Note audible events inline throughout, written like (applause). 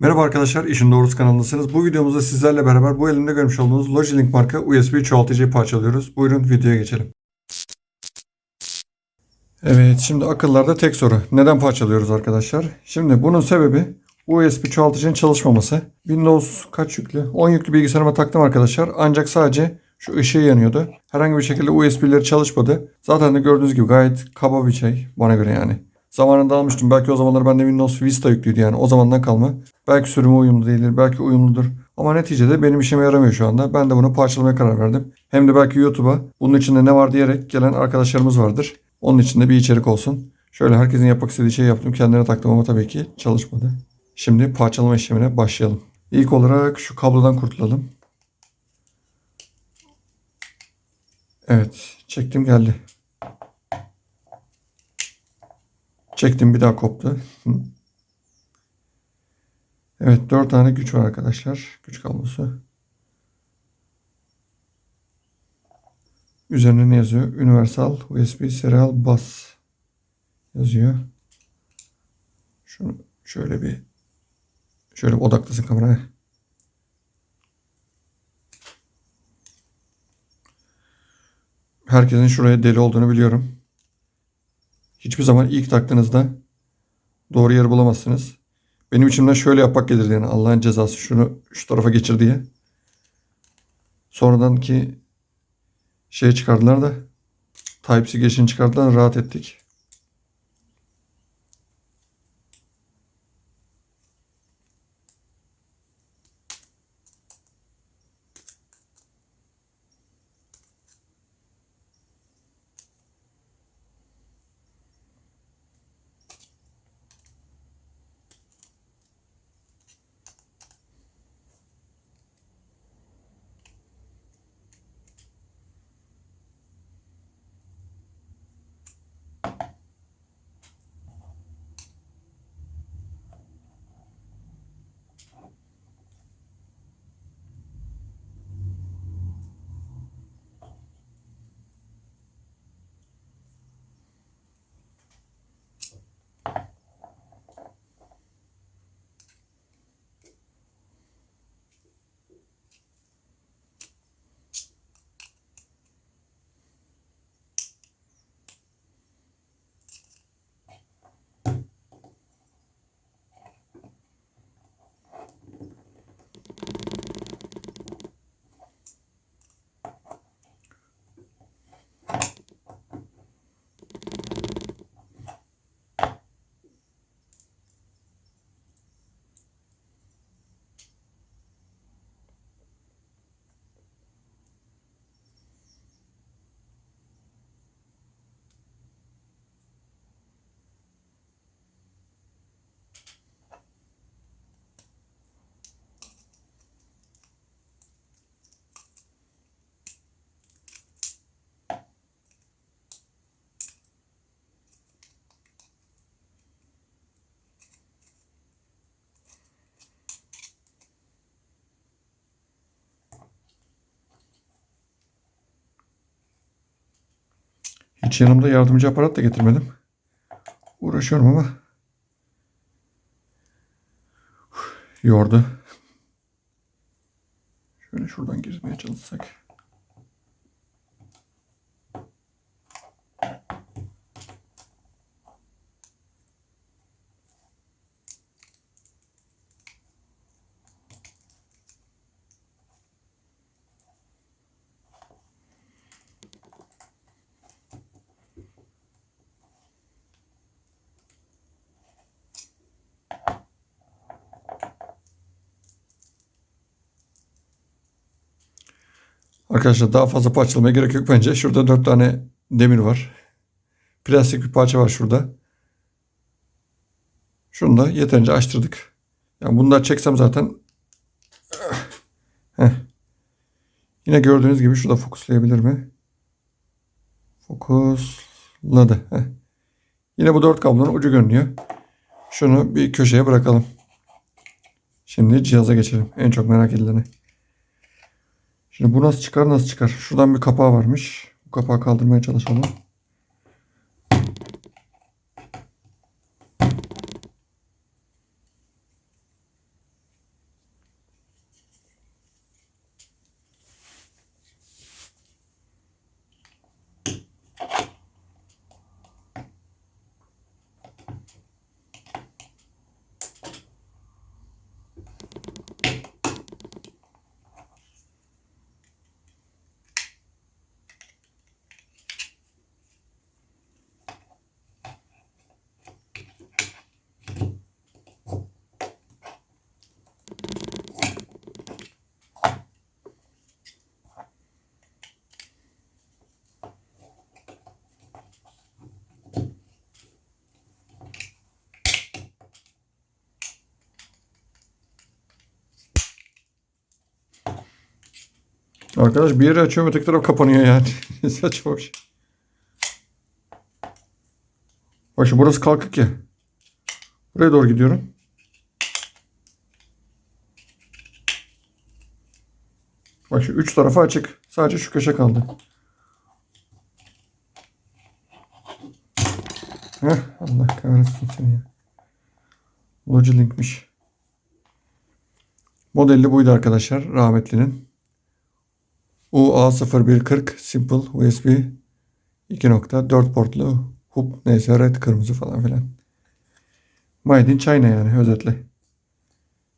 Merhaba arkadaşlar, İşin Doğrusu kanalındasınız. Bu videomuzda sizlerle beraber bu elimde görmüş olduğunuz Logilink marka USB çoğaltıcıyı parçalıyoruz. Buyurun videoya geçelim. Evet, şimdi akıllarda tek soru. Neden parçalıyoruz arkadaşlar? Şimdi bunun sebebi USB çoğaltıcının çalışmaması. Windows kaç yüklü? 10 yüklü bilgisayarıma taktım arkadaşlar. Ancak sadece şu ışığı yanıyordu. Herhangi bir şekilde USB'leri çalışmadı. Zaten de gördüğünüz gibi gayet kaba bir şey bana göre yani. Zamanında almıştım. Belki o zamanlar bende Windows Vista yüklüydü yani. O zamandan kalma. Belki sürümü uyumlu değildir. Belki uyumludur. Ama neticede benim işime yaramıyor şu anda. Ben de bunu parçalamaya karar verdim. Hem de belki YouTube'a bunun içinde ne var diyerek gelen arkadaşlarımız vardır. Onun içinde bir içerik olsun. Şöyle herkesin yapmak istediği şeyi yaptım. Kendine taktım ama tabii ki çalışmadı. Şimdi parçalama işlemine başlayalım. İlk olarak şu kablodan kurtulalım. Evet. Çektim geldi. Çektim bir daha koptu. Evet 4 tane güç var arkadaşlar. Güç kablosu. Üzerine ne yazıyor? Universal USB Serial Bus yazıyor. Şunu şöyle bir şöyle bir odaklasın kameraya. Herkesin şuraya deli olduğunu biliyorum. Hiçbir zaman ilk taktığınızda doğru yeri bulamazsınız. Benim içimden şöyle yapmak gelirdi yani Allah'ın cezası şunu şu tarafa geçir diye. Sonradan ki şey çıkardılar da Type-C geçini çıkardılar rahat ettik. Hiç yanımda yardımcı aparat da getirmedim. Uğraşıyorum ama yordu. Şöyle şuradan girmeye çalışsak. Arkadaşlar daha fazla parçalamaya gerek yok bence. Şurada dört tane demir var. Plastik bir parça var şurada. Şunu da yeterince açtırdık. Yani bunu da çeksem zaten Heh. Yine gördüğünüz gibi şurada fokuslayabilir mi? Fokusladı. Heh. Yine bu dört kablonun ucu görünüyor. Şunu bir köşeye bırakalım. Şimdi cihaza geçelim. En çok merak edileni. Şimdi bu nasıl çıkar nasıl çıkar? Şuradan bir kapağı varmış. Bu kapağı kaldırmaya çalışalım. Arkadaş bir yeri açıyorum öteki taraf kapanıyor yani. (laughs) Saçma bir şey. Bak şimdi burası kalkık ya. Buraya doğru gidiyorum. Bak şu üç tarafı açık. Sadece şu köşe kaldı. Heh, Allah kahretsin seni ya. Logilink'miş. Modeli buydu arkadaşlar. Rahmetlinin. UA0140 Simple USB 2.4 portlu hub neyse red kırmızı falan filan. Made in China yani özetle.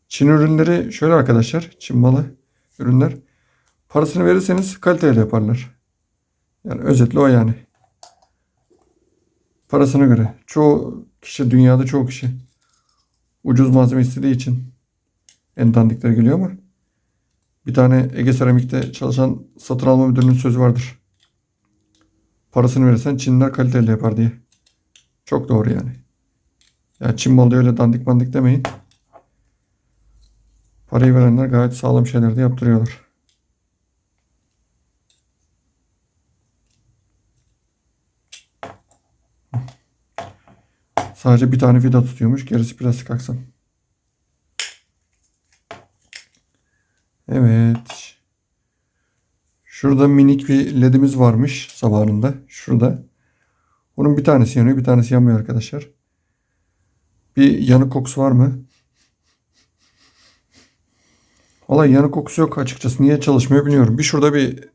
Çin ürünleri şöyle arkadaşlar. Çin malı ürünler. Parasını verirseniz kaliteyle yaparlar. Yani özetle o yani. Parasına göre. Çoğu kişi dünyada çoğu kişi ucuz malzeme istediği için en dandikleri geliyor ama bir tane Ege Seramik'te çalışan satın alma müdürünün sözü vardır. Parasını verirsen Çinliler kaliteli yapar diye. Çok doğru yani. Ya Çin malı öyle dandik mandik demeyin. Parayı verenler gayet sağlam şeyler de yaptırıyorlar. Sadece bir tane vida tutuyormuş. Gerisi plastik aksam. Evet. Şurada minik bir ledimiz varmış zamanında. Şurada. Bunun bir tanesi yanıyor, bir tanesi yanmıyor arkadaşlar. Bir yanık kokusu var mı? Vallahi yanık kokusu yok açıkçası. Niye çalışmıyor bilmiyorum. Bir şurada bir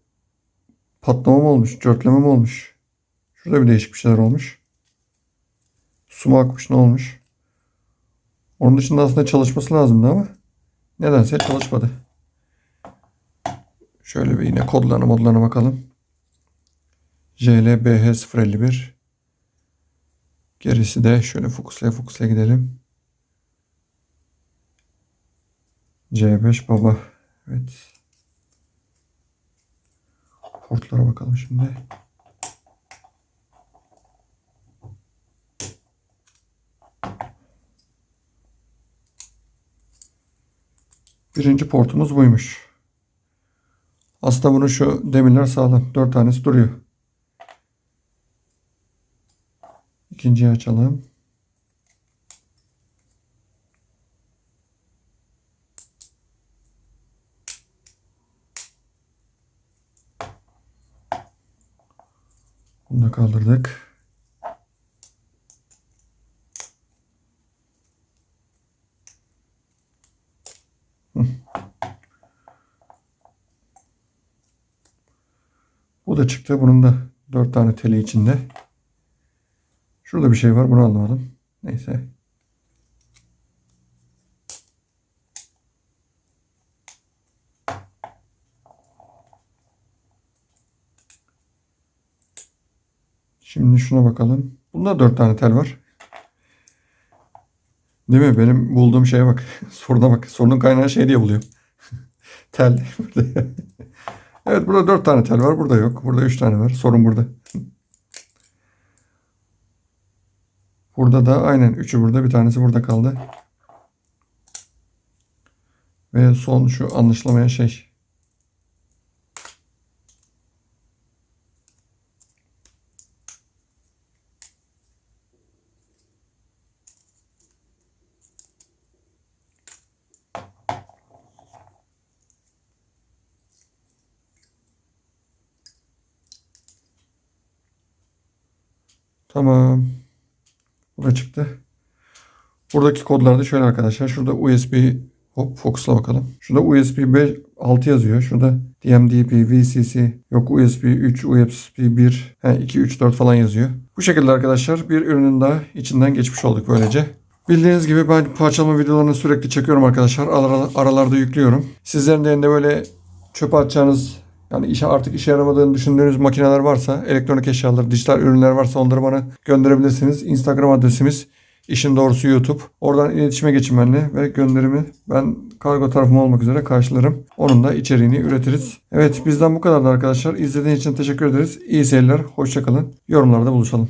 patlama mı olmuş, cörtleme mi olmuş? Şurada bir değişik bir şeyler olmuş. Su mu akmış ne olmuş? Onun dışında aslında çalışması lazımdı ama nedense çalışmadı. Şöyle bir yine kodlarına modlarına bakalım. JLBH051 Gerisi de şöyle fokuslaya fokuslaya gidelim. C5 baba. Evet. Portlara bakalım şimdi. Birinci portumuz buymuş. Aslında bunun şu demirler sağlam. Dört tanesi duruyor. İkinciyi açalım. Bunu da kaldırdık. Hı. Bu da çıktı. Bunun da dört tane teli içinde. Şurada bir şey var. Bunu anlamadım. Neyse. Şimdi şuna bakalım. Bunda dört tane tel var. Değil mi? Benim bulduğum şeye bak. (laughs) Soruna bak. Sorunun kaynağı şey diye buluyorum. (laughs) tel. (laughs) evet burada dört tane tel var. Burada yok. Burada üç tane var. Sorun burada. Burada da aynen üçü burada. Bir tanesi burada kaldı. Ve son şu anlaşılamayan şey. Tamam. Bu da çıktı. Buradaki kodlar da şöyle arkadaşlar. Şurada USB hop Fox'la bakalım. Şurada USB 5 6 yazıyor. Şurada DMDP, VCC, yok USB 3, USB 1, he, 2, 3, 4 falan yazıyor. Bu şekilde arkadaşlar bir ürünün daha içinden geçmiş olduk böylece. Bildiğiniz gibi ben parçalama videolarını sürekli çekiyorum arkadaşlar. Ara- Aralarda yüklüyorum. Sizlerin de böyle çöpe atacağınız yani işe artık işe yaramadığını düşündüğünüz makineler varsa, elektronik eşyalar, dijital ürünler varsa onları bana gönderebilirsiniz. Instagram adresimiz işin doğrusu YouTube. Oradan iletişime geçin benimle ve gönderimi ben kargo tarafım olmak üzere karşılarım. Onun da içeriğini üretiriz. Evet bizden bu kadardı arkadaşlar. İzlediğiniz için teşekkür ederiz. İyi seyirler. Hoşçakalın. Yorumlarda buluşalım.